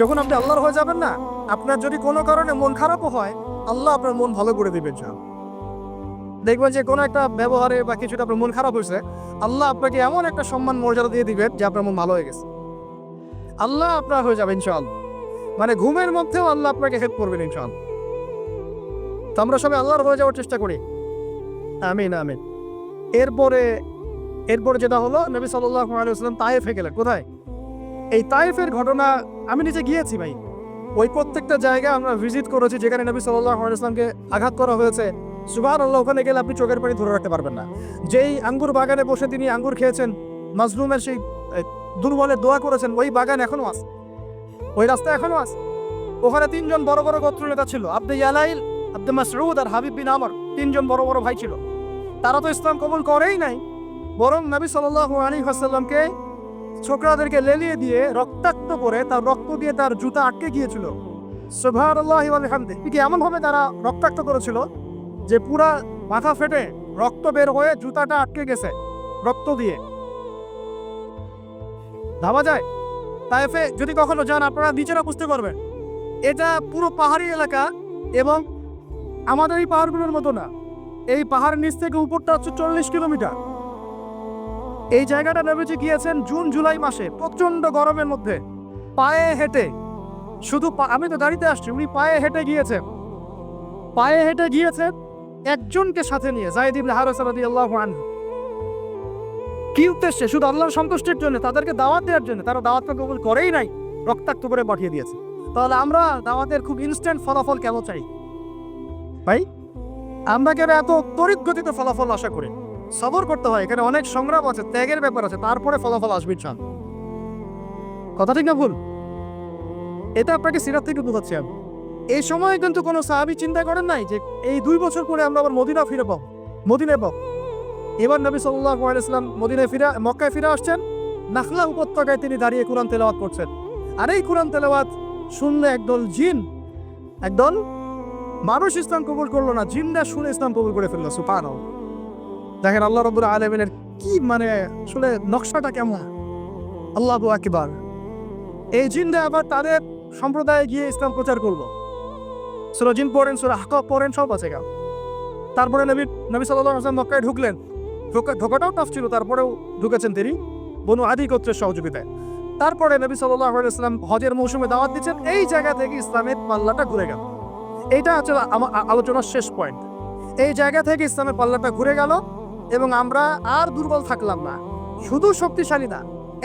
যখন আপনি আল্লাহর হয়ে যাবেন না, আপনার যদি কোনো কারণে মন খারাপও হয়, আল্লাহ আপনার মন ভালো করে দিবেন সব দেখবেন যে কোনো একটা ব্যবহারে বা কিছুটা আপনার মন খারাপ হয়েছে, আল্লাহ আপনাকে এমন একটা সম্মান মর্যাদা দিয়ে দিবেন যে আপনার মন ভালো হয়ে গেছে। আল্লাহ আপনার হয়ে যাবেন ইনশাআল্লাহ। মানে ঘুমের মধ্যেও আল্লাহ আপনাকে হেল্প করবেন ইনশাআল্লাহ। তো আমরা সবাই আল্লাহর হয়ে যাওয়ার চেষ্টা করি। আমিন আমিন। এরপরে এরপরে যেটা হলো, নবী সাল্লাহ আলাইসাল্লাম তায়েফে গেলেন। কোথায়? এই তায়েফের ঘটনা আমি নিজে গিয়েছি ভাই। ওই প্রত্যেকটা জায়গায় আমরা ভিজিট করেছি যেখানে নবী সাল্লাহ আঘাত করা হয়েছে। সুবাহ আল্লাহ ওখানে গেলে আপনি চোখের পানি ধরে রাখতে পারবেন না। যেই আঙ্গুর বাগানে বসে তিনি আঙ্গুর খেয়েছেন মাজলুমের সেই এ, দুর্বলের দোয়া করেছেন ওই বাগান এখনও আছে। ওই রাস্তা এখনও আছে। ওখানে তিনজন বড় বড় গোত্র নেতা ছিল আব্দে ইয়ালাইল আব্দে মাসরুদ আর হাবিব বিন আমর তিনজন বড় বড় ভাই ছিল। তারা তো ইসলাম কবুল করেই নাই বরং নবী সাল্লাল্লাহু আলাইহি ওয়াসাল্লামকে ছোকরাদেরকে লেলিয়ে দিয়ে রক্তাক্ত করে তার রক্ত দিয়ে তার জুতা আটকে গিয়েছিল। ওয়া বিহামদি কি এমন ভাবে তারা রক্তাক্ত করেছিল যে পুরা মাথা ফেটে রক্ত বের হয়ে জুতাটা আটকে গেছে রক্ত দিয়ে? ভাবা যায়? তাইফে যদি কখনো যান, আপনারা নিচেরা বুঝতে পারবেন। এটা পুরো পাহাড়ি এলাকা এবং আমাদের এই পাহাড়গুলোর মতো না। এই পাহাড়ের নিচ থেকে উপরটা হচ্ছে চল্লিশ কিলোমিটার। এই জায়গাটা নেমেছে গিয়েছেন জুন, জুলাই মাসে প্রচণ্ড গরমের মধ্যে। পায়ে হেঁটে, শুধু আমি তো গাড়িতে আসছি, উনি পায়ে হেঁটে গিয়েছেন। পায়ে হেঁটে গিয়েছেন একজনকে সাথে নিয়ে জাইদ ইবনে হারেসা রাদিয়াল্লাহু আনহু। কি উদ্দেশ্যে? শুধু আল্লাহর সন্তুষ্টির জন্য, তাদেরকে দাওয়াত দেওয়ার জন্য? তারা দাওয়াতকে কবুল করেই নাই, রক্তাক্ত করে পাঠিয়ে দিয়েছে। তাহলে আমরা দাওয়াতের খুব ইনস্ট্যান্ট ফলাফল কেন চাই? ভাই, আমরা কেন এত তড়িৎ গতিতে ফলাফল আশা করি? সবর করতে হয়, এখানে অনেক সংগ্রাম আছে, ত্যাগের ব্যাপার আছে, তারপরে ফলাফল আসবে চান কথা ঠিক না ভুল? এটা আপনাকে সিরাত থেকে বোঝাচ্ছি আমি। এই সময় কিন্তু কোনো সাহাবি চিন্তা করেন নাই যে এই দুই বছর পরে আমরা আবার মদিনা ফিরে পাবো, মদিনায় পাবো। এবার নবী সাল্লাহ আলাইসলাম মদিনায় ফিরে, মক্কায় ফিরে আসছেন, নাখলা উপত্যকায় তিনি দাঁড়িয়ে কোরআন তেলাওয়াত করছেন। আর এই কোরআন তেলাওয়াত শুনলে একদল জিন, একদল মানুষ ইসলাম কবুল করল না, জিনরা শুনে ইসলাম কবুল করে ফেলল সুপান দেখেন আল্লাহ রবুল আলমিনের কি মানে আসলে নকশাটা কেমন? আল্লাহ আকিবার। এই জিনরা আবার তাদের সম্প্রদায়ে গিয়ে ইসলাম প্রচার করল। সুরা জিন পড়েন, সুরা হাকা পড়েন, সব আছে গা। তারপরে নবী নবী সাল্লাহ আসলাম মক্কায় ঢুকলেন। ঢোকা ঢোকাটাও টাফ ছিল, তারপরেও ঢুকেছেন তিনি। বনু আদি গোত্রের সহযোগিতায়। তারপরে নবী সাল্লাহ ইসলাম হজের মৌসুমে দাওয়াত দিচ্ছেন, এই জায়গা থেকে ইসলামের পাল্লাটা ঘুরে গেল। এইটা হচ্ছে আলোচনার শেষ পয়েন্ট এই জায়গা থেকে ইসলামের পাল্লাটা ঘুরে গেল। এবং আমরা আর দুর্বল থাকলাম না। শুধু শক্তিশালী না,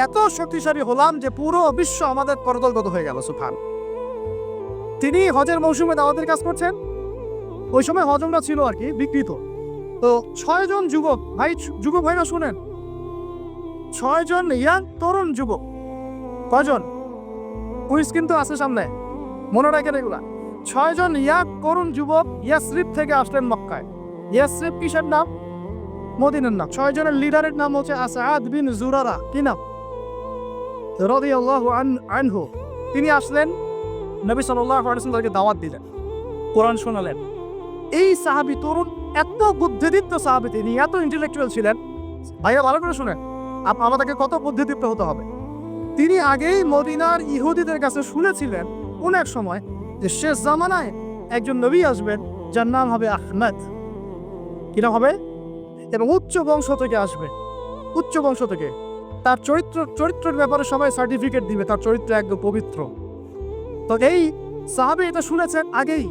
এত শক্তিশালী হলাম যে পুরো বিশ্ব আমাদের করদলগত হয়ে গেল সুফান তিনি হজের মৌসুমে দাওয়াতের কাজ করছেন। ওই সময় হজমরা ছিল আর কি বিকৃত। তো ছয়জন যুবক, ভাই, যুবক ভাইরা শুনেন। ছয়জন ইয়াং তরুণ যুবক। কজন? কুইজ কিন্তু আছে সামনে। মনে রাখেন এগুলা। ছয়জন ইয়াং তরুণ যুবক ইয়াসরিফ থেকে আসলেন মক্কায়। ইয়াসরিফ কিসের নাম? মদিনের নাম। ছয়জনের লিডারের নাম হচ্ছে আসাদ বিন জুরারা। কি নাম? রাদিয়াল্লাহু আন আনহু। তিনি আসলেন, নবী আলাইহি তাদেরকে দাওয়াত দিলেন, কোরআন শোনালেন। এই সাহাবি তরুণ, এত বুদ্ধিদীপ্ত সাহাবী তিনি, এত ইন্টেলেকচুয়াল ছিলেন। ভাইয়া, ভালো করে শুনেন। আমাদেরকে কত বুদ্ধিদীপ্ত হতে হবে। তিনি আগেই মদিনার ইহুদিদের কাছে শুনেছিলেন কোন এক সময় যে শেষ জামানায় একজন নবী আসবেন, যার নাম হবে আহমেদ। কি নাম হবে? এবং উচ্চ বংশ থেকে আসবে। উচ্চ বংশ থেকে। তার চরিত্র, চরিত্রের ব্যাপারে সবাই সার্টিফিকেট দিবে, তার চরিত্র একদম পবিত্র। তো এই সাহাবে এটা শুনেছেন আগেই।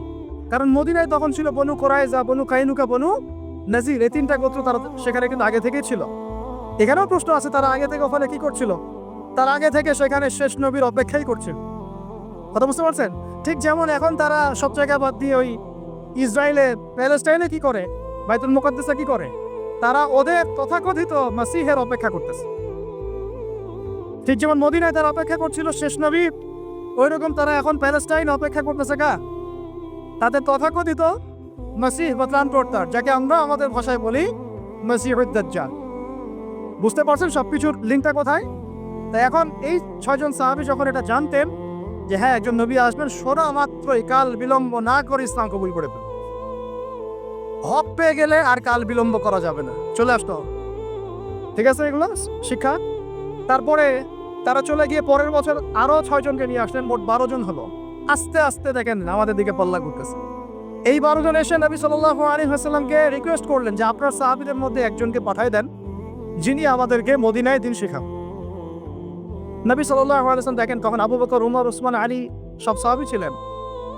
কারণ মদিনায় তখন ছিল বনু কোরাইজা বনু কাইনুকা, বনু নাজির। এই তিনটা গোত্র তারা সেখানে কিন্তু আগে থেকেই ছিল। এখানেও প্রশ্ন আছে, তারা আগে থেকে ওখানে কি করছিল? তার আগে থেকে সেখানে শেষ নবীর অপেক্ষাই করছিল। কথা বুঝতে পারছেন? ঠিক যেমন এখন তারা সব জায়গা বাদ দিয়ে ওই ইসরায়েলে, প্যালেস্টাইনে কি করে? বাইতুল মুকাদ্দাসে কি করে? তারা ওদের তথাকথিত মাসিহের অপেক্ষা করতেছে। ঠিক যেমন মদিনায় তারা অপেক্ষা করছিল শেষ নবী ওই রকম তারা এখন প্যালেস্টাইন অপেক্ষা করতেছে কা তাদের তথাকথিত মাসিহ বা ত্রাণকর্তার যাকে আমরা আমাদের ভাষায় বলি মাসিহুদ্দাজ্জাল বুঝতে পারছেন সব কিছুর লিঙ্কটা কোথায়? তাই এখন এই ছয়জন সাহাবি যখন এটা জানতেন যে হ্যাঁ একজন নবী আসবেন, সোনা মাত্রই, কাল বিলম্ব না করে ইসলাম কবুল করে ফেলবেন হক পেয়ে গেলে আর কাল বিলম্ব করা যাবে না। চলে আসতো। ঠিক আছে এগুলো শিক্ষা? তারপরে তারা চলে গিয়ে পরের বছর আরও ছয়জনকে নিয়ে আসলেন, মোট বারো জন হলো। আস্তে আস্তে দেখেন, আমাদের দিকে পাল্লা ঘুরতেছে। এই বারো জন এসে নবী সাল্লাহ আলী রিকোয়েস্ট করলেন যে, আপনার সাহাবিদের মধ্যে একজনকে পাঠাই দেন, যিনি আমাদেরকে মদিনায় দিন শেখান। নবী সাল্লাহ আলাইসলাম দেখেন, তখন আবু বকর, উমর ওসমান আলী সব সাহাবি ছিলেন।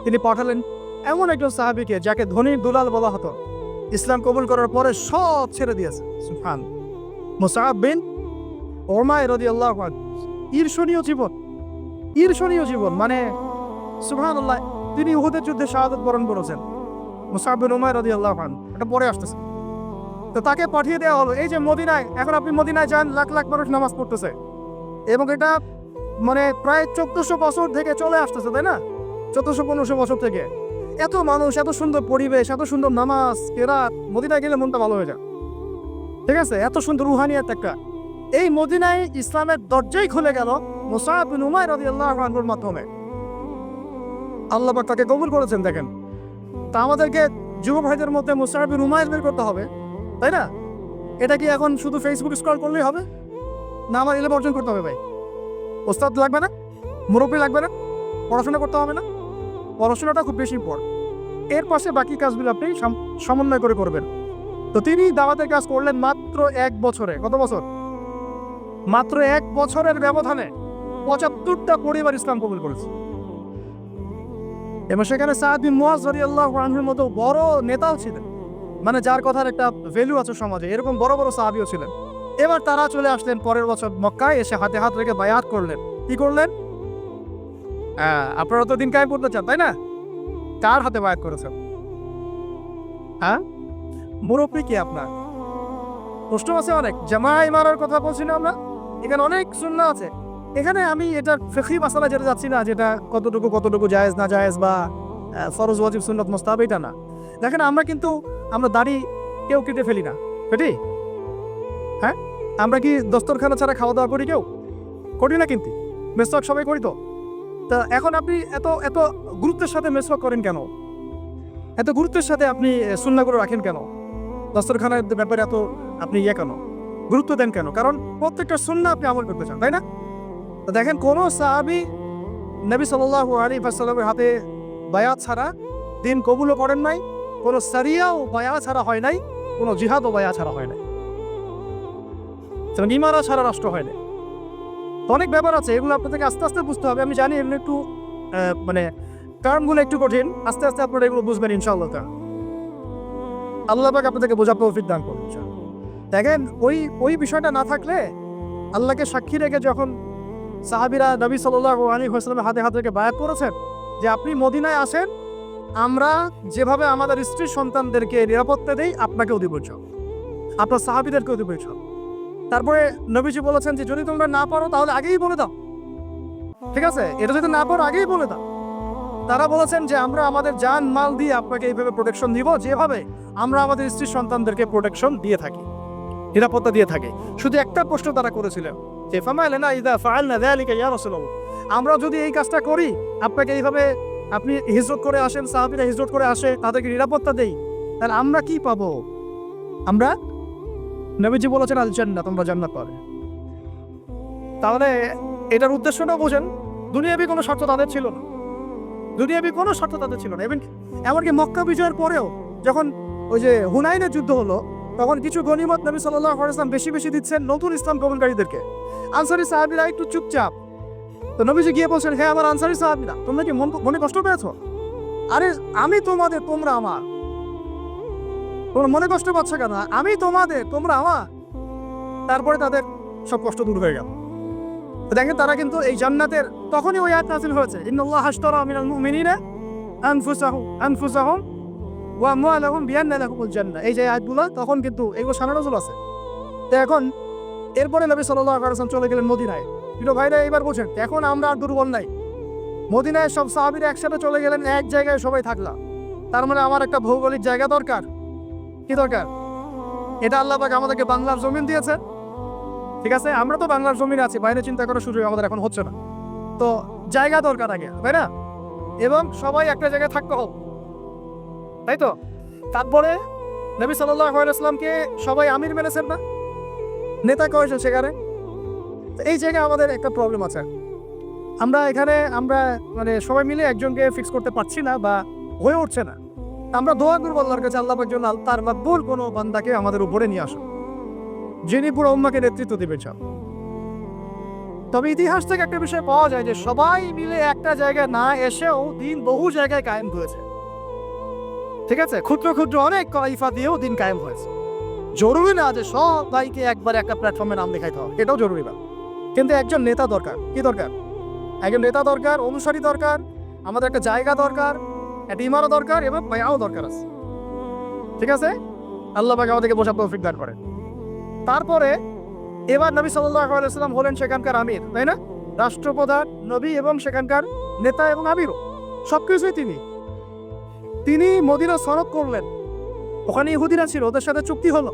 তিনি পাঠালেন। এমন একজন সাহাবিকে যাকে ধনীর দুলাল বলা হতো। ইসলাম কবুল করার পরে সব ছেড়ে দিয়েছে। সুফান মুসাহাব বিন ওরমায় রদি আল্লাহ ঈর্ষণীয় জীবন। ঈর্ষণীয় জীবন। মানে সুফান আল্লাহ তিনি উহুদের যুদ্ধে শাহাদত বরণ করেছেন। মুসাহাব বিন ওমায় রদি আল্লাহ খান এটা পরে আসতেছে। তো তাকে পাঠিয়ে দেওয়া হলো। এই যে মদিনায়, এখন আপনি মদিনায় যান, লাখ লাখ মানুষ নামাজ পড়তেছে। এবং এটা মানে প্রায় চোদ্দশো বছর থেকে চলে আসতেছে, তাই না? চোদ্দশো পনেরোশো বছর থেকে। এত মানুষ, এত সুন্দর পরিবেশ, এত সুন্দর নামাজ, কেরাত, মদিনায় গেলে মনটা ভালো হয়ে যায়। ঠিক আছে? এত সুন্দর রুহানিয়াত একটা। এই মদিনায় ইসলামের দরজাই খুলে গেল মুসাহাব বিন উমায় রাদিয়াল্লাহু আনহুর মাধ্যমে। আল্লাহ পাক তাকে কবুল করেছেন, দেখেন। তা আমাদেরকে যুব ভাইদের মধ্যে মুসাহাব বিন উমায়ের বের করতে হবে, তাই না? এটা কি এখন শুধু ফেসবুক স্ক্রল করলেই হবে? না আমার এলে অর্জন করতে হবে ভাই? ওস্তাদ লাগবে না? মুরব্বী লাগবে না? পড়াশোনা করতে হবে না? পড়াশোনাটা খুব বেশি ইম্পর্ট এর পাশে বাকি কাজগুলো আপনি সমন্বয় করে করবেন। তো তিনি দাওয়াতের কাজ করলেন মাত্র এক বছরে। কত বছর? মাত্র এক বছরের ব্যবধানে পঁচাত্তরটা পরিবার ইসলাম কবুল করেছে। এবং সেখানে সাহাদ বিন মুয়াজ আনহুর মতো বড় নেতাও ছিলেন। মানে যার কথার একটা ভ্যালু আছে সমাজে। এরকম বড় বড় সাহাবিও ছিলেন। এবার তারা চলে আসলেন পরের বছর মক্কায়, এসে হাতে হাত রেখে বায়াত করলেন। কি করলেন? আপনারা তো দিন কায়ে করতে চান, তাই না? কার হাতে বায়াত করেছেন? হ্যাঁ? মুরব্বী কি আপনার? প্রশ্ন আছে অনেক। জামাই মারার কথা বলছি না আমরা। এখানে অনেক শূন্য আছে। এখানে আমি এটা ফেকি মাসালা যেটা যাচ্ছি না, যেটা কতটুকু কতটুকু জায়েজ, না জায়েজ বা ফরজ, ওয়াজিব, সুন্নত, মোস্তাহাব, এটা না। দেখেন, আমরা কিন্তু, আমরা দাড়ি কেউ কেটে ফেলি না। কেটে হ্যাঁ? আমরা কি দস্তরখানা ছাড়া খাওয়া দাওয়া করি কেউ? করি না কিন্তু। মেসওয়াক সবাই করি তো? তা এখন আপনি এত এত গুরুত্বের সাথে মেসওয়াক করেন কেন? এত গুরুত্বের সাথে আপনি সুন্নাগুলো রাখেন কেন? দস্তরখানার ব্যাপারে এত আপনি ইয়ে কেন? গুরুত্ব দেন কেন? কারণ প্রত্যেকটা সুন্না আপনি আমল করতে চান, তাই না? তো দেখেন, কোনো সাহাবি নবী সাল্লাল্লাহু আলাইহি ওয়াসাল্লামের হাতে বায়াত ছাড়া দিন কবুলও করেন নাই, কোনো সারিয়াও বায়া ছাড়া হয় নাই, কোনো জিহাদও বায়া ছাড়া হয় নাই। ইমারা ছাড়া রাষ্ট্র হয় নাই। অনেক ব্যাপার আছে, এগুলো আপনাদেরকে আস্তে আস্তে বুঝতে হবে আমি জানি এগুলো একটু মানে টার্মগুলো একটু কঠিন, আস্তে আস্তে আপনারা এগুলো বুঝবেন ইনশাআল্লাহ তা আল্লাহ পাক আপনাদেরকে বোঝা প্রফিট দান করুন। দেখেন, ওই ওই বিষয়টা না থাকলে আল্লাহকে সাক্ষী রেখে যখন সাহাবিরা নবী সাল্লাল্লাহু আলাইহি ওয়াসাল্লামের হাতে হাতে রেখে বায়াত করেছেন, যে আপনি মদিনায় আসেন, আমরা যেভাবে আমাদের স্ত্রী সন্তানদেরকে নিরাপত্তা দেই, আপনাকেও দিব। আপনার সাহাবিদেরকেও দিব। তারপরে নবীজি বলেছেন যে, যদি তোমরা না পারো, তাহলে আগেই বলে দাও। ঠিক আছে? এটা যদি না পারো, আগেই বলে দাও। তারা বলেছেন যে, আমরা আমাদের জান, মাল দিয়ে আপনাকে এইভাবে প্রোটেকশন দিব যেভাবে আমরা আমাদের স্ত্রী সন্তানদেরকে প্রোটেকশন দিয়ে থাকি, নিরাপত্তা দিয়ে থাকে। শুধু একটা প্রশ্ন তারা করেছিলেন যে ফামাইলেনা ইদা ফাআলনা যালিকা ইয়া রাসূলুল্লাহ? আমরা যদি এই কাজটা করি, আপনাকে এইভাবে আপনি হিজরত করে আসেন, সাহাবীরা হিজরত করে আসে, তাদেরকে নিরাপত্তা দেই, তাহলে আমরা কি পাবো? আমরা নবীজি বলেছেন, আল জান্নাত, তোমরা জান্নাত পাবে। তাহলে এটার উদ্দেশ্যটা বোঝেন, দুনিয়াবি কোনো শর্ত তাদের ছিল না। দুনিয়াবি কোনো শর্ত তাদের ছিল না। এবং এমনকি মক্কা বিজয়ের পরেও যখন ওই যে হুনাইনের যুদ্ধ হলো, তখন কিছু গনিমত নবী সাল্লাহ ইসলাম বেশি বেশি দিচ্ছেন নতুন ইসলাম কবলকারীদেরকে আনসারি সাহাবিরা একটু চুপচাপ। তো নবীজি গিয়ে বলছেন হ্যাঁ আমার আনসারি সাহাবিরা, তোমরা কি, মনে কষ্ট পেয়েছ? আরে, আমি তোমাদের, তোমরা আমার। তোমরা মনে কষ্ট পাচ্ছ কেন? আমি তোমাদের, তোমরা আমার। তারপরে তাদের সব কষ্ট দূর হয়ে গেল। দেখেন, তারা কিন্তু এই জান্নাতের তখনই ওই আয়াত নাযিল হয়েছে, ইন্নাল্লাহ হাশতারা মিনাল মুমিনিনা আনফুসাহুম আনফুসাহুম, ওয়া আমওয়ালাহুম বিআন্না লাহুমুল জান্নাহ। এই যে আয়াতগুলো, তখন কিন্তু এগুলো সানা নজল আছে। তো এখন, এরপরে নবী সাল্লাল্লাহু আলাইহি ওয়াসাল্লাম চলে গেলেন মদিনায়। প্রিয় ভাইরা এবার বোঝেন, এখন আমরা আর দুর্বল নাই। মদিনায় সব সাহাবীরা একসাথে চলে গেলেন, এক জায়গায় সবাই থাকলাম। তার মানে আমার একটা ভৌগোলিক জায়গা দরকার। কি দরকার? এটা আল্লাহ পাক আমাদেরকে বাংলার জমিন দিয়েছেন। ঠিক আছে? আমরা তো বাংলার জমিনে আছি, বাইরে চিন্তা করার সুযোগ আমাদের এখন হচ্ছে না। তো জায়গা দরকার আগে, তাই না? এবং সবাই একটা জায়গায় থাকতে হোক তাই তো? তারপরে নবী আলাইসলামকে সবাই আমির মেনেছেন না? নেতা কয়েছেন সেখানে এই জায়গায় আমাদের একটা প্রবলেম আছে। আমরা এখানে, আমরা মানে সবাই মিলে একজনকে ফিক্স করতে পারছি না বা হয়ে উঠছে না। আমরা দোয়া করব আল্লাহর কাছে, আল্লাহ আল- তার মাকবুল কোনো বান্দাকে আমাদের উপরে নিয়ে আসুন, যিনি পুরো উম্মাকে নেতৃত্ব দিবে চান। তবে ইতিহাস থেকে একটা বিষয় পাওয়া যায় যে সবাই মিলে একটা জায়গায় না এসেও দিন বহু জায়গায় কায়েম হয়েছে। ঠিক আছে? ক্ষুদ্র ক্ষুদ্র অনেক কলাইফা দিয়েও দিন কায়েম হয়েছে। জরুরি না যে সব ভাইকে একবার একটা প্ল্যাটফর্মে নাম লেখাইতে হবে, এটাও জরুরি না। কিন্তু একজন নেতা দরকার, কি দরকার? একজন নেতা দরকার, অনুসারী দরকার, আমাদের একটা জায়গা দরকার একটা ইমারও দরকার এবং পায়াও দরকার আছে। ঠিক আছে? আল্লাহ পাক আমাদেরকে বোঝা তৌফিক দান করে তারপরে এবার নবী সাল্লাল্লাহু আলাইহি সাল্লাম হলেন সেখানকার আমির, তাই না? রাষ্ট্রপ্রধান, নবী এবং সেখানকার নেতা এবং আমিরও। সব কিছুই তিনি। তিনি মদিনা সনদ করলেন। ওখানে ইহুদিরা ছিল, ওদের সাথে চুক্তি হলো।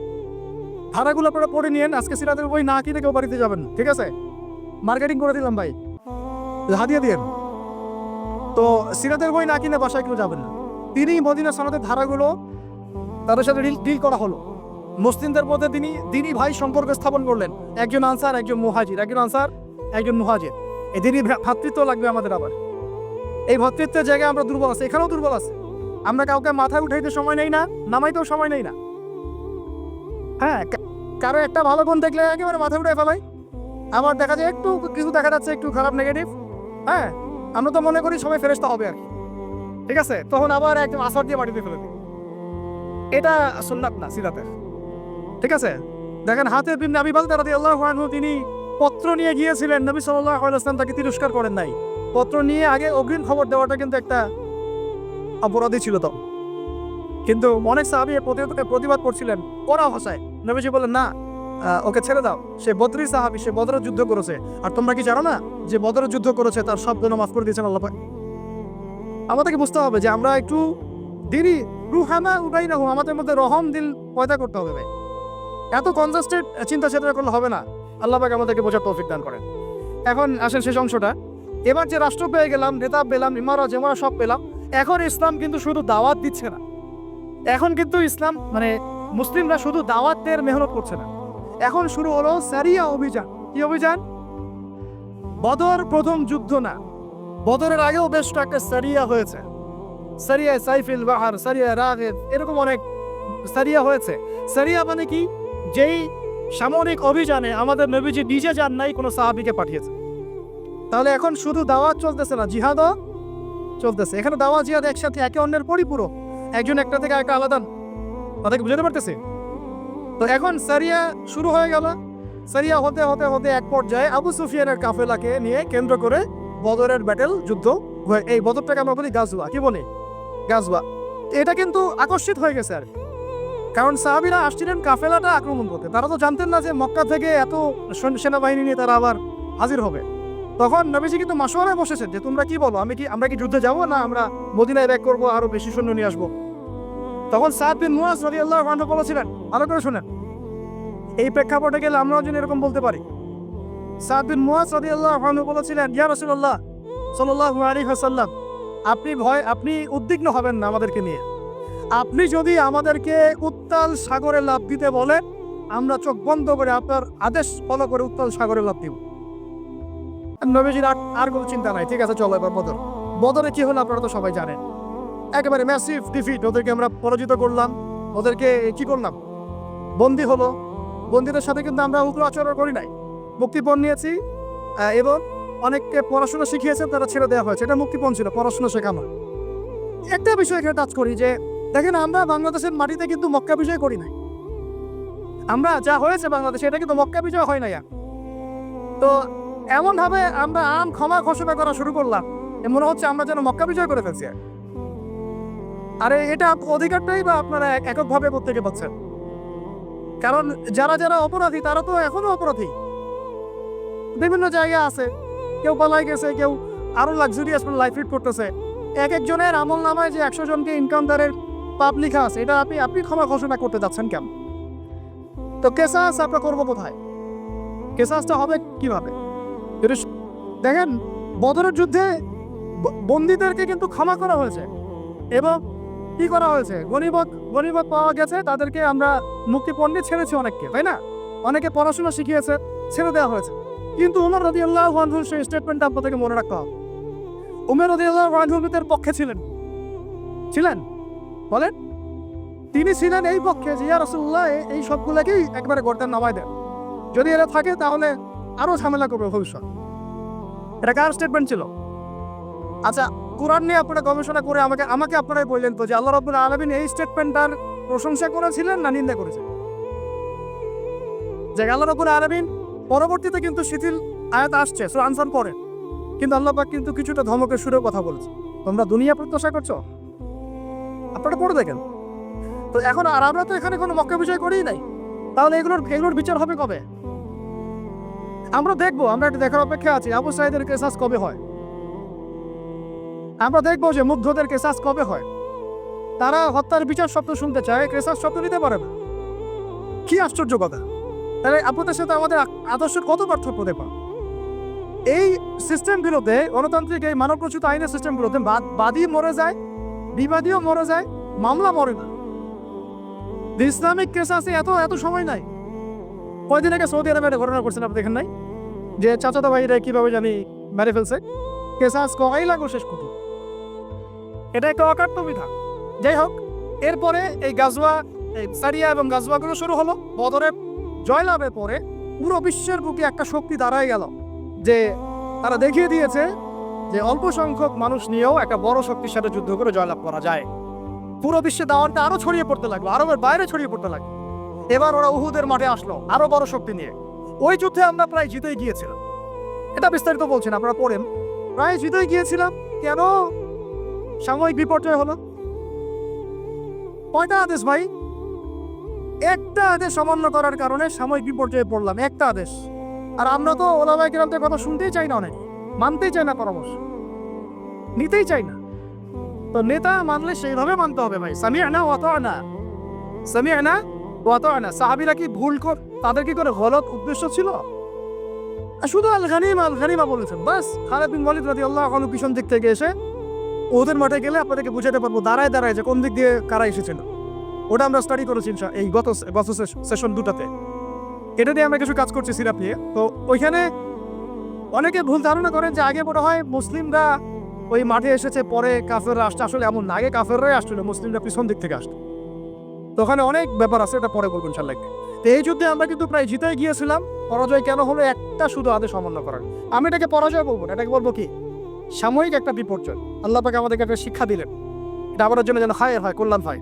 ভাড়াগুলো আপনারা পড়ে নিয়েন, আজকে সিরাদের বই না কিনে কেউ বাড়িতে যাবেন ঠিক আছে? মার্কেটিং করে দিলাম ভাই। হাদিয়া দিয়েন তো সিরাতের বই না কিনে বাসায় কেউ যাবেন না। তিনি মদিনা সনদের ধারাগুলো তাদের সাথে ডিল করা হলো। মুসলিমদের মধ্যে তিনি দিনই ভাই সম্পর্ক স্থাপন করলেন। একজন আনসার, একজন মুহাজির। একজন আনসার, একজন মুহাজির। এই দিনই ভ্রাতৃত্ব লাগবে আমাদের আবার। এই ভ্রাতৃত্বের জায়গায় আমরা দুর্বল আছি। এখানেও দুর্বল আছে। আমরা কাউকে মাথায় উঠাইতে সময় নেই না, নামাইতেও সময় নেই না। হ্যাঁ কারও একটা ভালো গুণ দেখলে একেবারে মাথায় উঠে ফেলাই। আবার দেখা যায় একটু কিছু দেখা যাচ্ছে, একটু খারাপ নেগেটিভ হ্যাঁ আমরা তো মনে করি সবাই ফেরেস্তা হবে আর কি। ঠিক আছে? তখন আবার একদম আসর দিয়ে মাটিতে ফেলে দিই। এটা সুন্নাত না, সিরাতের। ঠিক আছে? দেখেন হাতে বিন নাবি বাল তারা আল্লাহ আনহু, তিনি পত্র নিয়ে গিয়েছিলেন। নবী আলাইহি তাকে তিরস্কার করেন নাই। পত্র নিয়ে আগে অগ্রিম খবর দেওয়াটা কিন্তু একটা অপরাধী ছিল তো কিন্তু অনেক সাহাবি প্রতিবাদ করছিলেন কড়া ভাষায় নবীজি বলেন না ওকে ছেড়ে দাও। সে বদরি সাহাবি, সে বদরের যুদ্ধ করেছে। আর তোমরা কি জানো না যে বদরের যুদ্ধ করেছে, তার সব জন্য মাফ করে দিয়েছেন আল্লাহ আমাদেরকে বুঝতে হবে যে আমরা একটু দিনই রুহানা উঠাই না আমাদের মধ্যে রহম দিল পয়দা করতে হবে এত কনজাস্টেড চিন্তা চেতনা করলে হবে না। আল্লাহ পাক আমাদেরকে বোঝার তৌফিক দান করেন। এখন আসেন শেষ অংশটা। এবার যে রাষ্ট্র পেয়ে গেলাম নেতা পেলাম ইমারা জেমারা সব পেলাম, এখন ইসলাম কিন্তু শুধু দাওয়াত দিচ্ছে না। এখন কিন্তু ইসলাম মানে মুসলিমরা শুধু দাওয়াতের মেহনত করছে না। এখন শুরু হলো সারিয়া অভিযান। কি অভিযান? বদর প্রথম যুদ্ধ না। বদরের আগেও বেশ একটা সারিয়া হয়েছে। সারিয়া সাইফিল বাহার সারিয়া রাগেদ এরকম অনেক সারিয়া হয়েছে। সারিয়া মানে কি? যেই সামরিক অভিযানে আমাদের নবীজি নিজে যান নাই, কোনো সাহাবিকে পাঠিয়েছে। তাহলে এখন শুধু দাওয়াত চলতেছে না, জিহাদও চলতেছে। এখানে দাওয়া জিহাদ একসাথে একে অন্যের পরিপূরক। একজন একটা থেকে একটা আলাদা। তাদেরকে বুঝাতে পারতেছে? তো এখন সারিয়া শুরু হয়ে গেল। সারিয়া হতে হতে হতে এক পর্যায়ে আবু সুফিয়ানের কাফেলাকে নিয়ে কেন্দ্র করে বদরের ব্যাটেল যুদ্ধ এই বদরটাকে আমরা বলি গাজওয়া। কি বলি? গাজওয়া। এটা কিন্তু আকর্ষিত হয়ে গেছে আর। কারণ সাহাবিরা আসছিলেন কাফেলাটা আক্রমণ করতে। তারা তো জানতেন না যে মক্কা থেকে এত সেনাবাহিনী নিয়ে তারা আবার হাজির হবে। তখন নবীজি কিন্তু মাসোয়ারায় বসেছেন যে, তোমরা কি বলো? আমি কি আমরা কি যুদ্ধে যাব না আমরা মদিনায় ব্যাক করব, আরও বেশি সৈন্য নিয়ে আসব? তখন সাদ বিন মুয়াজ রাদিয়াল্লাহু আনহু বলেছিলেন, ভালো করে শুনেন। এই প্রেক্ষাপটে গেলে আমরাও যেন এরকম বলতে পারি। সাদ বিন মুয়াজ রাদিয়াল্লাহু আনহু বলেছিলেন, ইয়া রাসূলুল্লাহ, সাল্লাল্লাহু আলাইহি ওয়াসাল্লাম, আপনি ভয়, আপনি উদ্বিগ্ন হবেন না আমাদেরকে নিয়ে। আপনি যদি আমাদেরকে উত্তাল সাগরে লাভ দিতে বলেন, আমরা চোখ বন্ধ করে আপনার আদেশ ফলো করে উত্তাল সাগরে লাভ দিব। নবীজির আর কোনো চিন্তা নাই। ঠিক আছে, চলো এবার বদর। বদরে কি হলো আপনারা তো সবাই জানেন। একেবারে ম্যাসিভ ডিফিট ওদেরকে আমরা পরাজিত করলাম। ওদেরকে কি করলাম? বন্দি হলো। বন্দীদের সাথে কিন্তু আমরা উগ্র আচরণ করি নাই। মুক্তিপণ নিয়েছি এবং অনেককে পড়াশোনা শিখিয়েছেন, তারা ছেড়ে দেওয়া হয়েছে। এটা মুক্তিপণ ছিল, পড়াশোনা শেখানো। একটা বিষয় এখানে টাচ করি যে, দেখেন আমরা বাংলাদেশের মাটিতে কিন্তু মক্কা বিজয় করি নাই। আমরা যা হয়েছে বাংলাদেশে, এটা কিন্তু মক্কা বিজয় হয় নাই আর। তো এমন ভাবে আমরা আম ক্ষমা ঘোষণা করা শুরু করলাম মনে হচ্ছে আমরা যেন মক্কা বিজয় করে ফেলছি আর। আরে, এটা অধিকারটাই বা আপনারা এক- এককভাবে প্রত্যেকে পাচ্ছেন? কারণ যারা যারা অপরাধী, তারা তো এখনও অপরাধী। বিভিন্ন জায়গা আছে। কেউ পালাই গেছে, কেউ আরও লাক্সারিয়াস লাইফ লিড করতেছে। এক একজনের আমল নামায় যে একশো জনকে ইনকাউন্টারের পাপ লিখা আছে, এটা আপনি আপনি ক্ষমা ঘোষণা করতে যাচ্ছেন কেন? তো কেসাস আমরা করব কোথায়? কেসাসটা হবে কীভাবে? দেখেন, বদরের যুদ্ধে বন্দীদেরকে কিন্তু ক্ষমা করা হয়েছে। এবং কি করা হয়েছে? গণিবত গণিবত পাওয়া গেছে, তাদেরকে আমরা মুক্তিপণ্যে ছেড়েছি অনেককে, তাই না? অনেকে পড়াশোনা শিখিয়েছে, ছেড়ে দেওয়া হয়েছে। কিন্তু উমর রদি আল্লাহ আনহুর সেই স্টেটমেন্টটা আপনাদেরকে মনে রাখতে হবে। উমর রদি আল্লাহ আনহুর পক্ষে ছিলেন। ছিলেন? বলেন। তিনি ছিলেন এই পক্ষে যে, ইয়া রসুল্লাহ এই সবগুলোকেই একবারে গর্দান নামায় দেন। যদি এরা থাকে, তাহলে আরও ঝামেলা করবে ভবিষ্যৎ। এটা কার স্টেটমেন্ট ছিল? আচ্ছা কোরআন নিয়ে আপনারা গবেষণা করে আমাকে আমাকে আপনারাই বললেন তো যে আল্লাহ রব্বুল আলমিন এই স্টেটমেন্টটার প্রশংসা করেছিলেন না নিন্দা করেছেন যে আল্লাহ রব্বুল আলমিন পরবর্তীতে কিন্তু শিথিল আয়াত আসছে সো আনসার পরে। কিন্তু আল্লাহ পাক কিন্তু কিছুটা ধমকের সুরেও কথা বলেছে। তোমরা দুনিয়া প্রত্যাশা করছ? আপনারা পড়ে দেখেন। তো এখন আর আমরা তো এখানে কোনো মক্কা বিষয় করেই নাই। তাহলে এগুলোর এগুলোর বিচার হবে কবে? আমরা দেখব, আমরা একটু দেখার অপেক্ষা আছি। আবু সাইদের কেসাস কবে হয়? আমরা দেখব যে মুগ্ধদের কেসাস কবে হয়। তারা হত্যার বিচার শব্দ শুনতে চায় কেসাস শব্দ নিতে পারে না। কি আশ্চর্য কথা। তাহলে আপনাদের সাথে আমাদের আ- আদর্শের কত পার্থক্য দেখুন? এই সিস্টেমগুলোতে গণতান্ত্রিক এই মানবরচিত আইনের সিস্টেমগুলোতে বাদ- বাদী মরে যায়, বিবাদীও মরে যায়, মামলা মরে না। ইসলামিক কেসাসে এত এত সময় নাই। কয়দিন আগে সৌদি আরবে একটা ঘটনা করছেন আপনি দেখেন নাই? যে চাচাতো ভাইরা কীভাবে জানি মেরে ফেলছে। কেসাস কয়লা শেষ করতে এটা একটা অকাট্য বিধান। যাই হোক, এরপরে এই গাজওয়া, এই সারিয়া এবং গাজওয়াগুলো শুরু হলো। বদরের জয়লাভের পরে পুরো বিশ্বের বুকে একটা শক্তি দাঁড়ায় গেল, যে তারা দেখিয়ে দিয়েছে যে অল্প সংখ্যক মানুষ নিয়েও একটা বড় শক্তির সাথে যুদ্ধ করে জয়লাভ করা যায়। পুরো বিশ্বে দাওয়ারটা আরও ছড়িয়ে পড়তে লাগল, আরবের বাইরে ছড়িয়ে পড়তে লাগল। এবার ওরা উহুদের মাঠে আসলো, আরও বড় শক্তি নিয়ে। ওই যুদ্ধে আমরা প্রায় জিতেই গিয়েছিলাম। এটা বিস্তারিত বলছেন আপনারা পড়েন। প্রায় জিতেই গিয়েছিলাম, কেন? সাময়িক বিপর্যয় হলো। কয়টা আদেশ ভাই। একটা আদেশ অমান্য করার কারণে সাময়িক বিপর্যয়ে পড়লাম, একটা আদেশ। আর আমরা তো ওলামাই কিরামদের কথা শুনতেই চাই না অনেক, মানতেই চাই না পরামর্শ। নিতেই চাই না। তো নেতা মানলে সেইভাবে মানতে হবে ভাই। সামিয়া না অত না সামিয়া না অত না সাহাবিরা কি ভুল কর তাদের কি করে গলত উদ্দেশ্য ছিল? শুধু আল গানিমা আল গানিমা বলেছেন, বাস। খালেদ বিন ওয়ালিদ আল্লাহ কোনো পিছন দিক থেকে এসে ওদের মাঠে গেলে আপনাদেরকে বুঝাতে পারব, দাঁড়ায় দাঁড়ায় যে কোন দিক দিয়ে কারা এসেছিল। ওটা আমরা স্টাডি করেছি এই গত গত সেশন দুটাতে। এটা দিয়ে আমরা কিছু কাজ করছি সিরাপ নিয়ে। তো ওইখানে অনেকে ভুল ধারণা করেন যে আগে মনে হয় মুসলিমরা ওই মাঠে এসেছে, পরে কাফেররা আসছে। আসলে এমন আগে কাফেররাই আসছিল, মুসলিমরা পিছন দিক থেকে আসতো। তো ওখানে অনেক ব্যাপার আছে, এটা পরে বলবেন ইনশাল্লাহ তো এই যুদ্ধে আমরা কিন্তু প্রায় জিতে গিয়েছিলাম। পরাজয় কেন হলো, একটা শুধু আদেশ অমান্য করার। আমি এটাকে পরাজয় বলব এটাকে বলব কি? সাময়িক একটা বিপর্যয়। আল্লাহ পাকে আমাদেরকে একটা শিক্ষা দিলেন। এটা আমাদের জন্য যেন হায় হয়, কল্যাণ হয়।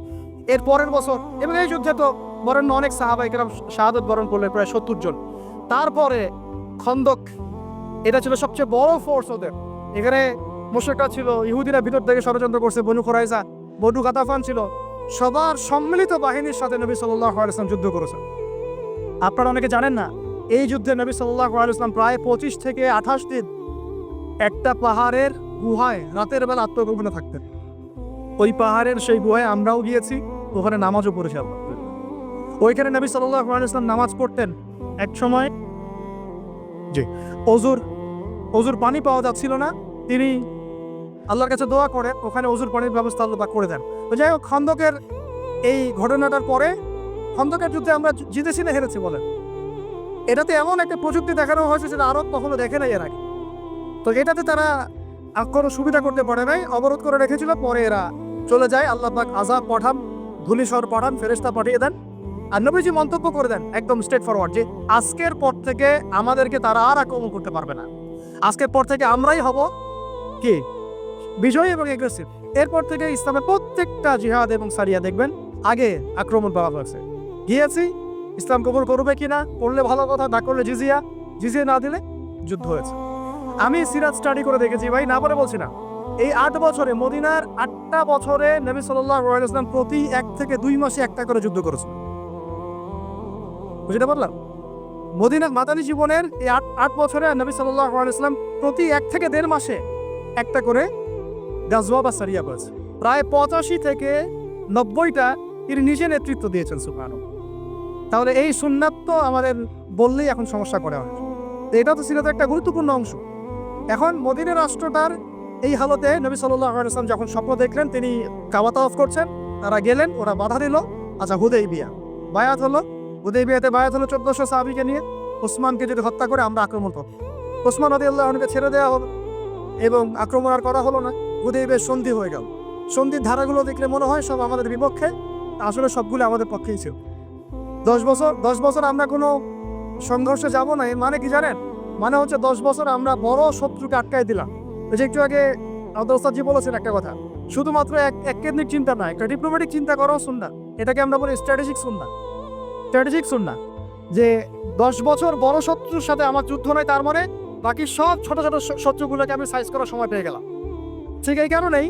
এর পরের বছর, এবং এই যুদ্ধে তো বরেণ্য অনেক সাহাবাহিকেরাম শাহাদত বরণ করলেন, প্রায় সত্তর জন। তারপরে খন্দক, এটা ছিল সবচেয়ে বড় ফোর্স ওদের। এখানে মোশেকা ছিল, ইহুদিরা ভিতর থেকে ষড়যন্ত্র করছে, বনু খরাইজা বনু গাতাফান ছিল। সবার সম্মিলিত বাহিনীর সাথে নবী সাল্লাহ আলাইসলাম যুদ্ধ করেছেন। আপনারা অনেকে জানেন না, এই যুদ্ধে নবী সাল্লাহ আলাইসলাম প্রায় পঁচিশ থেকে আঠাশ দিন একটা পাহাড়ের গুহায় রাতের বেলা আত্মগোপনে থাকতেন। ওই পাহাড়ের সেই গুহায় আমরাও গিয়েছি, ওখানে নামাজও পড়েছি আল্লাহ। ওইখানে নবী সাল্লাহ আলাইসলাম নামাজ পড়তেন। এক সময় জি, অজুর অজুর পানি পাওয়া যাচ্ছিল না। তিনি আল্লাহর কাছে দোয়া করে ওখানে অজুর পানির ব্যবস্থা আল্লাহ করে দেন। তো যাই হোক, খন্দকের এই ঘটনাটার পরে খন্দকের যুদ্ধে আমরা জিতেছি না হেরেছি বলেন। এটাতে এমন একটা প্রযুক্তি দেখানো হয়েছে যেটা আরব কখনো দেখে নাই এর আগে। তো এটাতে তারা আর কোনো সুবিধা করতে পারে নাই, অবরোধ করে রেখেছিল, পরে এরা চলে যায়, আল্লাহ পাক আজাব পাঠান ধুলিস্বর পাঠান ফেরেস্তা পাঠিয়ে দেন। আর নবীজি মন্তব্য করে দেন, একদম স্ট্রেট ফরওয়ার্ড যে আজকের পর থেকে আমাদেরকে তারা আর আক্রমণ করতে পারবে না। আজকের পর থেকে আমরাই হব কি? বিজয়ী এবং এগ্রেসিভ এরপর থেকে ইসলামের প্রত্যেকটা জিহাদ এবং সারিয়া দেখবেন, আগে আক্রমণ পাওয়া হয়েছে গিয়েছি, ইসলাম কবুল করবে কিনা, করলে ভালো কথা, না করলে জিজিয়া। জিজিয়া না দিলে যুদ্ধ হয়েছে। আমি সিরাজ স্টাডি করে দেখেছি, ভাই, না বলে বলছি না। এই আট বছরে মদিনার আটটা বছরে নবী সাল্লাহ ইসলাম প্রতি এক থেকে দুই মাসে একটা করে যুদ্ধ করেছে বুঝতে পারলাম মদিনার মাদানী জীবনের এই আট আট বছরে নবী সাল্লাহ ইসলাম প্রতি এক থেকে দেড় মাসে একটা করে গাজওয়া বা সারিয়া করেছে। প্রায় পঁচাশি থেকে নব্বইটা তিনি নিজে নেতৃত্ব দিয়েছেন সুফানো তাহলে এই সুন্নাত আমাদের বললেই এখন সমস্যা করে হয় এটা তো সিরাতের একটা গুরুত্বপূর্ণ অংশ। এখন মদিনা রাষ্ট্রটার এই হালতে নবী সাল্লাহ ইসলাম যখন স্বপ্ন দেখলেন, তিনি কাবাতা অফ করছেন, তারা গেলেন, ওরা বাধা দিল। আচ্ছা হুদেই বিয়া বায়াত হলো হুদেই বিয়াতে বায়াত হলো চোদ্দশো সাহাবিকে নিয়ে, ওসমানকে যদি হত্যা করে আমরা আক্রমণ করব। ওসমান আদি আল্লাহ ছেড়ে দেওয়া হলো, এবং আক্রমণ আর করা হলো না। হুদেবের সন্ধি হয়ে গেল। সন্ধির ধারাগুলো দেখলে মনে হয় সব আমাদের বিপক্ষে আসলে সবগুলো আমাদের পক্ষেই ছিল। দশ বছর দশ বছর আমরা কোনো সংঘর্ষে যাব না, এর মানে কি জানেন? মানে হচ্ছে দশ বছর আমরা বড় শত্রুকে আটকাই দিলাম। ওই যে একটু আগে আমাদের বলেছেন একটা কথা, শুধুমাত্র এক এক চিন্তা নয়, একটা ডিপ্লোম্যাটিক চিন্তা করাও শুননা এটাকে আমরা বলি স্ট্র্যাটেজিক শুননা স্ট্র্যাটেজিক শুননা যে দশ বছর বড় শত্রুর সাথে আমার যুদ্ধ নয়, তার মানে বাকি সব ছোট ছোট শত্রুগুলোকে আমি সাইজ করার সময় পেয়ে গেলাম। ঠিক এই কারণেই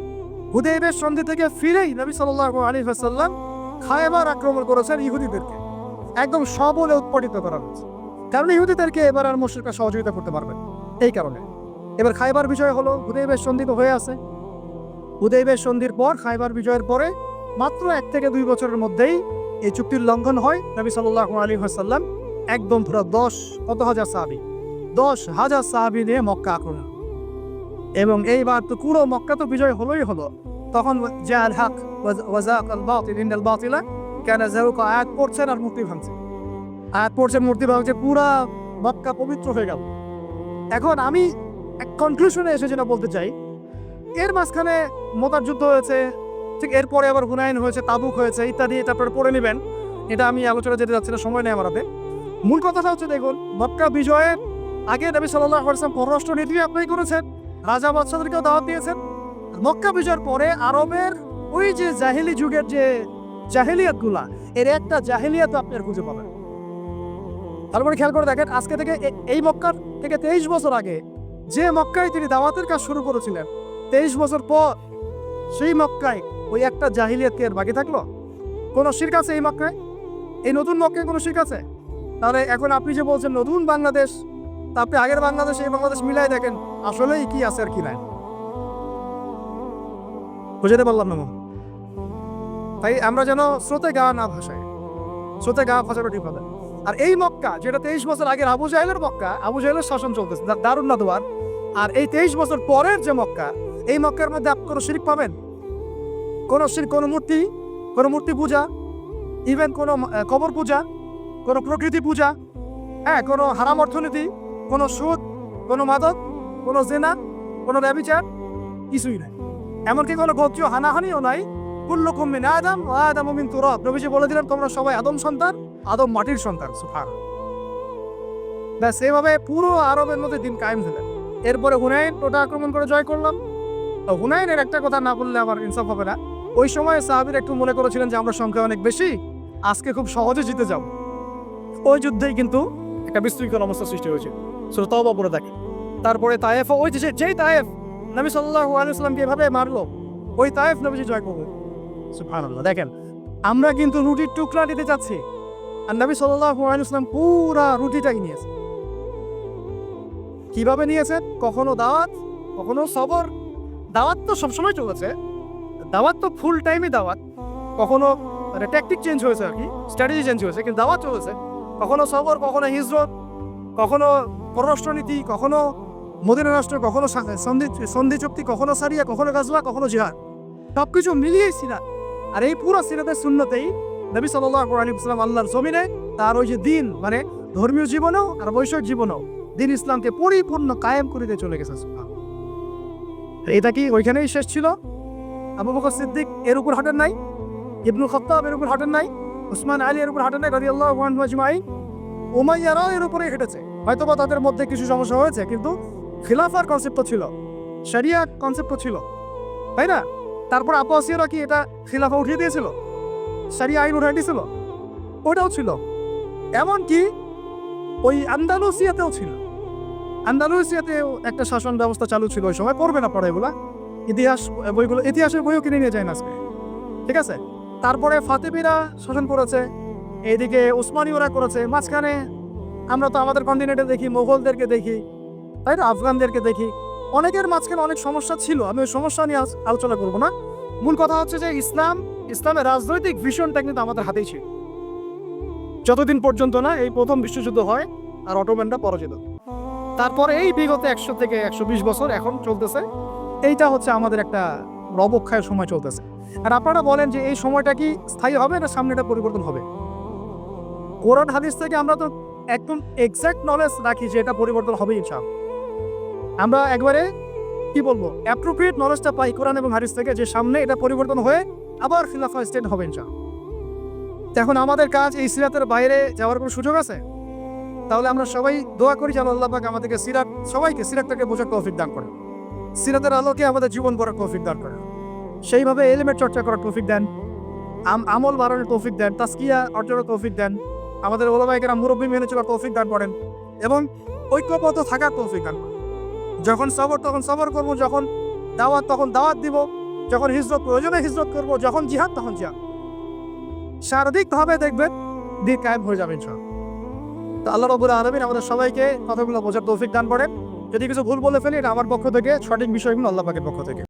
হুদেবের সন্ধি থেকে ফিরেই নবী সাল্লাহ আলী সাল্লাম খায়বার আক্রমণ করেছেন ইহুদিদেরকে। একদম সবলে উৎপাদিত করা হয়েছে। কারণ ইহুদিদেরকে এবার আর মুশ্রিকরা সহযোগিতা করতে পারবে এই কারণে। এবার খাইবার বিজয় হলো হুদেবের সন্ধি তো হয়ে আছে। হুদেবের সন্ধির পর, খাইবার বিজয়ের পরে মাত্র এক থেকে দুই বছরের মধ্যেই এই চুক্তির লঙ্ঘন হয় নবী সাল্লাহ আলী হাসাল্লাম একদম পুরো দশ, কত হাজার সাহাবি? দশ হাজার সাহাবি নিয়ে মক্কা আক্রমণ। এবং এইবার তো পুরো মক্কা তো বিজয় হলোই হলো। তখন যে আল হক ওয়াজাক আল বাতিল ইন্দাল বাতিলা, কেন যেরক আয়াত পড়ছেন আর মুক্তি ভাঙছে আয়াত পড়ছেন মূর্তি ভাঙছে, পুরা মক্কা পবিত্র হয়ে গেল। এখন আমি এক কনক্লুশনে এসে যেটা বলতে চাই। এর মাঝখানে মোতার যুদ্ধ হয়েছে, ঠিক এরপরে আবার হুনায়ন হয়েছে, তাবুক হয়েছে, ইত্যাদি এটা আপনারা পড়ে নেবেন। এটা আমি আলোচনা যেতে যাচ্ছি না, সময় নেই আমার হাতে। মূল কথাটা হচ্ছে, দেখুন, মক্কা বিজয়ের আগে নবী সাল্লাহ আসলাম পররাষ্ট্র নীতি অ্যাপ্লাই করেছেন, রাজা বাদশাদেরকেও দাওয়াত দিয়েছেন। মক্কা বিজয়ের পরে আরবের ওই যে জাহিলি যুগের যে জাহিলিয়াতগুলা এর একটা জাহিলিয়াত আপনি আর খুঁজে পাবেন। তারপরে খেয়াল করে দেখেন, আজকে থেকে এই মক্কার থেকে তেইশ বছর আগে যে মক্কায় তিনি দাওয়াতের কাজ শুরু করেছিলেন, তেইশ বছর পর সেই মক্কায় ওই একটা জাহিলিয়াত কে আর বাকি থাকল? কোনো শির্ক আছে এই মক্কায়? এই নতুন মক্কায় কোনো শির্ক আছে? তাহলে এখন আপনি যে বলছেন নতুন বাংলাদেশ, তা আপনি আগের বাংলাদেশ, এই বাংলাদেশ মিলাই দেখেন, আসলেই কি আছে আর কি নাই। বুঝাতে পারলাম না তাই আমরা যেন স্রোতে গা না ভাসাই। স্রোতে গা ভাসানো ঠিক হবে আর এই মক্কা, যেটা তেইশ বছর আগের আবু জাহেলের মক্কা, আবু জাহেলের শাসন চলতেছে দারুণ না দোয়ার আর এই তেইশ বছর পরের যে মক্কা, এই মক্কার মধ্যে আপনি কোনো শিরিক পাবেন? কোনো শির কোনো মূর্তি কোনো মূর্তি পূজা ইভেন কোনো কবর পূজা, কোনো প্রকৃতি পূজা হ্যাঁ কোনো হারাম অর্থনীতি, কোনো সুদ, কোনো মাদক, কোনো জেনা, কোনো ব্যবিচার, কিছুই নাই। এমনকি কোনো গোত্রীয় হানাহানিও নাই। কুল্লুকুম মিন আদম আদম মিন তুরাব। নবীজি বলে দিলেন, তোমরা সবাই আদম সন্তান। আদম মাটির সন্তান সুফান ব্যাস, এইভাবে পুরো আরবের মধ্যে দিন কায়েম দিলেন এরপরে হুনাইন ওটা আক্রমণ করে জয় করলাম। তো হুনাইনের একটা কথা না বললে আমার ইনসাফ হবে না। ওই সময় সাহাবির একটু মনে করেছিলেন যে, আমরা সংখ্যা অনেক বেশি, আজকে খুব সহজে জিতে যাব। ওই যুদ্ধেই কিন্তু একটা বিশৃঙ্খল অবস্থা সৃষ্টি হয়েছে। শুধু তবা পড়ে দেখে তারপরে তায়েফ, ওই যে যেই তায়েফ, নবী সাল্লাহ আলাইসাল্লামকে এভাবে মারলো, ওই তায়েফ নবীজি জয় করবে দেখেন, আমরা কিন্তু রুটির টুকরা নিতে চাচ্ছি। আর নবী আলাইসাল্লাম পুরা রুটিটাই নিয়েছে। কীভাবে নিয়েছেন? কখনো দাওয়াত, কখনো সবর। দাওয়াত তো সবসময় চলেছে। দাওয়াত তো ফুল টাইমই দাওয়াত। কখনো মানে ট্যাকটিক চেঞ্জ হয়েছে আর কি স্ট্র্যাটেজি চেঞ্জ হয়েছে, কিন্তু দাওয়াত চলেছে। কখনো সবর, কখনো হিজরত, কখনো পররাষ্ট্রনীতি, কখনো মদিনা রাষ্ট্র, কখনো সন্ধি সন্ধি চুক্তি, কখনো সারিয়া, কখনো গাজওয়া, কখনো জিহাদ। সব কিছু মিলিয়েই সিরাত। আর এই পুরো সিরাতের শূন্যতেই নবী সাল্লাহ আলী ইসলাম আল্লাহর জমিনে তার ওই যে দিন মানে ধর্মীয় জীবনেও আর বৈষয়িক জীবনেও দিন ইসলামকে পরিপূর্ণ কায়েম করিতে চলে গেছে এটা কি ওইখানেই শেষ ছিল? আবু বকর সিদ্দিক এর উপর হাঁটেন নাই? ইবনুল খত্তাব এর উপর হাঁটেন নাই? উসমান আলী এর উপর হাঁটেন নাই? রাজি আল্লাহ উমাইয়ারাও এর উপরে হেঁটেছে। হয়তোবা তাদের মধ্যে কিছু সমস্যা হয়েছে, কিন্তু খিলাফার কনসেপ্ট তো ছিল। শরিয়া কনসেপ্ট তো ছিল। তাই না? তারপর আব্বাসীয়রা কি এটা খিলাফা উঠিয়ে দিয়েছিল? শরিয়া আইন উঠিয়ে দিয়েছিল ওটাও ছিল। এমনকি ওই আন্দালুসিয়াতেও ছিল। আন্দালুসিয়াতেও একটা শাসন ব্যবস্থা চালু ছিল ওই সময়। পড়বে না পড়ে এগুলা। ইতিহাস বইগুলো, ইতিহাসের বইও কিনে নিয়ে যায় না আজকে। ঠিক আছে? তারপরে ফাতেমিরা শাসন করেছে। এইদিকে উসমানীয়রা করেছে। মাঝখানে আমরা তো আমাদের কন্টিনেন্টে দেখি মোগলদেরকে দেখি, তাই না? আফগানদেরকে দেখি। অনেকের মাঝখানে অনেক সমস্যা ছিল। আমি ওই সমস্যা নিয়ে আলোচনা করব না। মূল কথা হচ্ছে যে ইসলাম ইসলামের রাজনৈতিক ভীষণটা কিন্তু আমাদের হাতেই ছিল। যতদিন পর্যন্ত না এই প্রথম বিশ্বযুদ্ধ হয় আর অটোম্যানটা পরাজিত। তারপরে এই বিগত একশো থেকে একশো বিশ বছর এখন চলতেছে। এইটা হচ্ছে আমাদের একটা রবক্ষায় সময় চলতেছে। আর আপনারা বলেন যে এই সময়টা কি স্থায়ী হবে না সামনে এটা পরিবর্তন হবে? কোরআন হাদিস থেকে আমরা তো একদম এক্স্যাক্ট নলেজ রাখি যে এটা পরিবর্তন হবে ইনশাল আমরা একবারে কি বলব অ্যাপ্রোপ্রিয়েট নলেজটা পাই কোরআন এবং হারিস থেকে যে সামনে এটা পরিবর্তন হয়ে আবার খিলাফা স্টেট হবেন ইনশাল এখন আমাদের কাজ এই সিরাতের বাইরে যাওয়ার কোনো সুযোগ আছে? তাহলে আমরা সবাই দোয়া করি যেন আল্লাহ পাক আমাদেরকে সিরাত, সবাইকে সিরাতটাকে বোঝার তৌফিক দান করে সিরাতের আলোকে আমাদের জীবন করার তৌফিক দান করে সেইভাবে এলিমেন্ট চর্চা করার তৌফিক দেন। আম- আমল বাড়ানোর তৌফিক দেন। তাস্কিয়া অর্জনের তৌফিক দেন। আমাদের ওলামাইকেরা মুরব্বী মেনে চলার তৌফিক দান করেন এবং ঐক্যবদ্ধ থাকার তৌফিক দান করেন। যখন সবর, তখন সবর করব, যখন দাওয়াত, তখন দাওয়াত দিব। যখন হিজরত প্রয়োজনে হিজরত করব, যখন জিহাদ, তখন জিহাদ। সার্বিকভাবে দেখবেন দিন কায়েম হয়ে যাবে, ইনশাআল্লাহ। তো আল্লাহ রবুল আলমিন আমাদের সবাইকে কথাগুলো বোঝার তৌফিক দান করেন। যদি কিছু ভুল বলে ফেলি আমার পক্ষ থেকে, সঠিক বিষয়গুলো আল্লাহ পাকের পক্ষ থেকে।